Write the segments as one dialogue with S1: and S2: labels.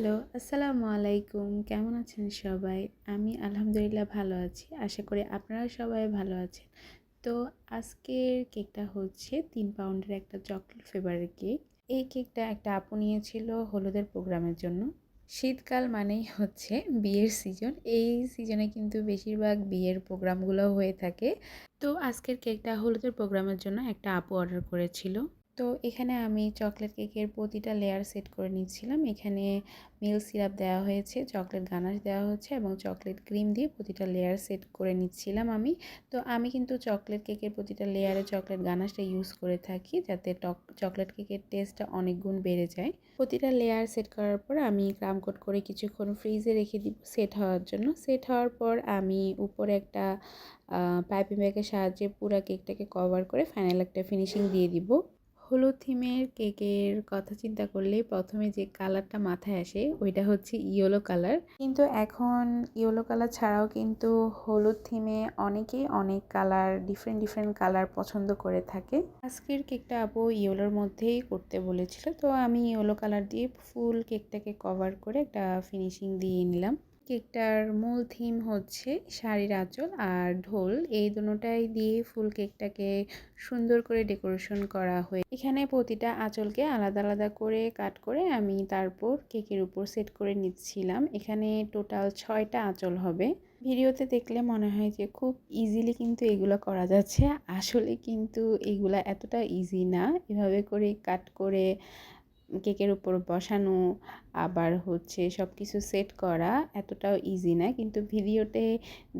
S1: Hello, আসসালামু আলাইকুম। কেমন আছেন সবাই? আমি আলহামদুলিল্লাহ ভালো আছি। আশা করি আপনারা সবাই ভালো আছেন। তো আজকের কেকটা হচ্ছে তিন পাউন্ডের একটা চকলেট ফ্লেভারের কেক। এই কেকটা একটা আপু নিয়েছিল হলুদের প্রোগ্রামের জন্য। শীতকাল মানেই হচ্ছে বিয়ের সিজন। এই সিজনে কিন্তু বেশিরভাগ বিয়ের প্রোগ্রামগুলো হয়ে থাকে। তো আজকের কেকটা হলুদের প্রোগ্রামের জন্য একটা আপু অর্ডার করেছিল। তো এখানে আমি চকলেট কেকের প্রতিটা লেয়ার সেট করে নিচ্ছিলাম। এখানে মিল্ক সিরাপ দেওয়া হয়েছে চকলেট গানাশ দেওয়া হচ্ছে এবং চকলেট ক্রিম দিয়ে প্রতিটা লেয়ার সেট করে নিচ্ছিলাম আমি। তো আমি কিন্তু চকলেট কেকের প্রতিটা লেয়ারে চকলেট গানাশটা ইউজ করে থাকি যাতে টক চকলেট কেকের টেস্টটা অনেক গুণ বেড়ে যায়। প্রতিটা লেয়ার সেট করার পর আমি ক্রাম কোট করে কিছুক্ষণ ফ্রিজে রেখে দিব সেট হওয়ার জন্য। সেট হওয়ার পর আমি উপরে একটা পাইপিং ব্যাগের সাহায্যে পুরো কেকটাকে কভার করে ফাইনাল একটা ফিনিশিং দিয়ে দিব। হলুদ থিমের কেকের কথা চিন্তা করলে প্রথমে যে কালারটা মাথায় আসে, ওইটা হচ্ছে ইয়েলো কালার। কিন্তু এখন ইয়েলো কালার ছাড়াও কিন্তু হলুদ থিমে অনেকেই অনেক কালার ডিফারেন্ট ডিফারেন্ট কালার পছন্দ করে থাকে। আজকের কেকটা আপু ইয়েলোর মধ্যেই করতে বলেছিল, তো আমি ইয়েলো কালার দিয়ে ফুল কেকটাকে কভার করে একটা ফিনিশিং দিয়ে নিলাম। কেকটার মূল থিম হচ্ছে শাড়ির আঁচল আর ঢোল। এই দুটাই দিয়ে ফুল কেকটাকে সুন্দর করে ডেকোরেশন করা হয়ে এখানে প্রতিটা আঁচলকে আলাদা আলাদা করে কাট করে আমি তারপর কেকের উপর সেট করে নিচ্ছিলাম। এখানে টোটাল ছয়টা আঁচল হবে। ভিডিওতে দেখলে মনে হয় যে খুব ইজিলি কিন্তু এগুলো করা যাচ্ছে। আসলে কিন্তু এগুলা এতটা ইজি না। এভাবে করে কাট করে কেকের উপর বসানো, আবার হচ্ছে সব কিছু সেট করা এতটাও ইজি না। কিন্তু ভিডিওতে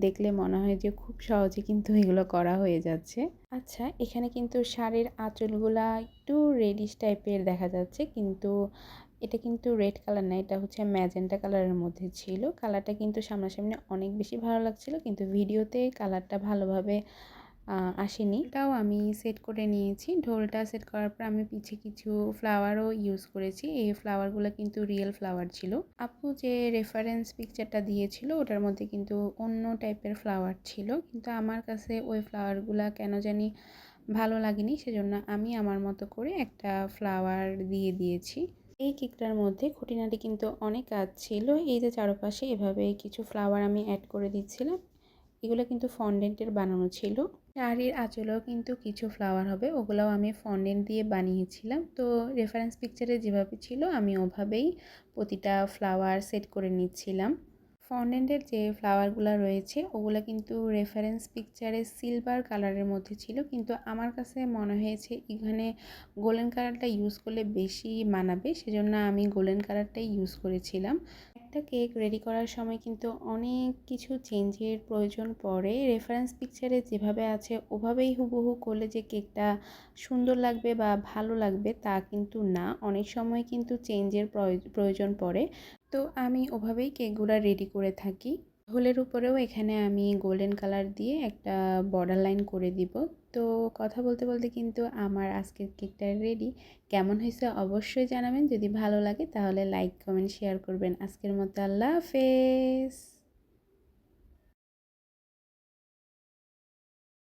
S1: দেখলে মনে হয় যে খুব সহজে কিন্তু এগুলো করা হয়ে যাচ্ছে। আচ্ছা এখানে কিন্তু শাড়ির আঁচলগুলা একটু রেডিশ টাইপের দেখা যাচ্ছে। কিন্তু এটা কিন্তু রেড কালার না, এটা হচ্ছে ম্যাজেন্টা কালারের মধ্যে ছিল। কালারটা কিন্তু সামনাসামনি অনেক বেশি ভালো লাগছিল, কিন্তু ভিডিওতে কালারটা ভালোভাবে আসেনি। এটাও আমি সেট করে নিয়েছি। ঢোলটা সেট করার পর আমি পিছে কিছু ফ্লাওয়ারও ইউজ করেছি। এই ফ্লাওয়ারগুলো কিন্তু রিয়েল ফ্লাওয়ার ছিল। আপু যে রেফারেন্স পিকচারটা দিয়েছিল, ওটার মধ্যে কিন্তু অন্য টাইপের ফ্লাওয়ার ছিল। কিন্তু আমার কাছে ওই ফ্লাওয়ারগুলো কেন জানি ভালো লাগেনি, সেজন্য আমি আমার মতো করে একটা ফ্লাওয়ার দিয়ে দিয়েছি। এই কেকটার মধ্যে খুঁটিনাটি কিন্তু অনেক কাজ ছিল। এই যে চারপাশে এভাবে কিছু ফ্লাওয়ার আমি অ্যাড করে দিচ্ছিলাম। এগুলো কিন্তু ফন্ডেন্টের বানানো ছিল। শাড়ির আঁচলেও কিন্তু কিছু ফ্লাওয়ার হবে, ওগুলোও আমি ফন্ডেন্ট দিয়ে বানিয়েছিলাম। তো রেফারেন্স পিকচারে যেভাবে ছিল, আমি ওভাবেই প্রতিটা ফ্লাওয়ার সেট করে নিচ্ছিলাম। ফন্ডেন্টের যে ফ্লাওয়ারগুলো রয়েছে, ওগুলো কিন্তু রেফারেন্স পিকচারে সিলভার কালারের মধ্যে ছিল। কিন্তু আমার কাছে মনে হয়েছে, এখানে গোল্ডেন কালারটা ইউজ করলে বেশি মানাবে। সেজন্য আমি গোল্ডেন কালারটাই ইউজ করেছিলাম। একটা কেক রেডি করার সময় কিন্তু অনেক কিছু চেঞ্জের প্রয়োজন পড়ে। রেফারেন্স পিকচারে যেভাবে আছে, ওভাবেই হুবহু করলে যে কেকটা সুন্দর লাগবে বা ভালো লাগবে তা কিন্তু না। অনেক সময় কিন্তু চেঞ্জের প্রয়োজন পড়ে। তো আমি ওভাবেই কেকগুলো রেডি করে থাকি। হোলের উপরেও এখানে আমি গোল্ডেন কালার দিয়ে একটা বর্ডার লাইন করে দিব। তো কথা বলতে বলতে কিন্তু আমার আজকের কেকটা রেডি কেমন হয়েছে অবশ্যই জানাবেন। যদি ভালো লাগে তাহলে লাইক কমেন্ট শেয়ার করবেন। আজকের মতো আল্লাহ হাফেজ।